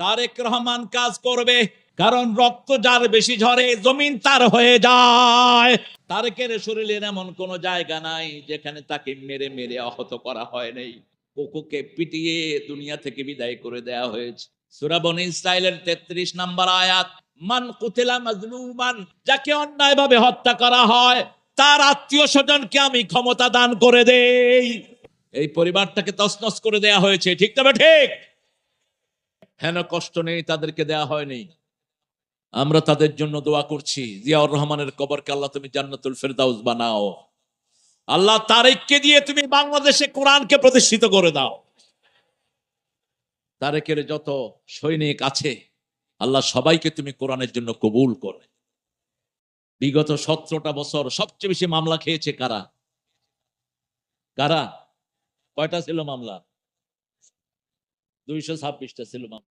তারেক রহমান কাজ করবে, কারণ রক্ত যার বেশি ঝরে, জমিন তার হয়ে যায়। তারেকের শরীরের এমন কোন জায়গা নাই যেখানে তাকে মেরে মেরে আহত করা হয় নাই। কোকুকে পিটিয়ে দুনিয়া থেকে বিদায় করে দেয়া হয়েছে। সুরাবন ইসরায়েলের তেত্রিশ নাম্বার আয়াত, মান কুতিলা মাজলুমান যাকে অন্যায়ভাবে হত্যা করা হয়, তার আত্মীয় স্বজনকে আমি ক্ষমতা দান করে দেই। এই পরিবারটাকে তছনছ করে দেয়া হয়েছে, ঠিক তবে ঠিক? হেন কষ্ট নেই, তাদেরকে দেয়া হয়নি আমরা তাদের জন্য দোয়া করছি, জিয়াউর রহমানের কবরকে আল্লাহ তুমি জান্নাতুল ফেরদাউস বানাও। আল্লাহ তারেককে দিয়ে তুমি বাংলাদেশে কোরআনকে প্রতিষ্ঠিত করে দাও। তারেকের যত সৈনিক আছে, আল্লাহ সবাইকে তুমি কোরআনের জন্য কবুল করে। বিগত সতেরোটা বছর সবচেয়ে বেশি মামলা খেয়েছে কারা? কারা? কয়টা ছিল মামলা? দুইশো ছাব্বিশটা ছিল মামলা।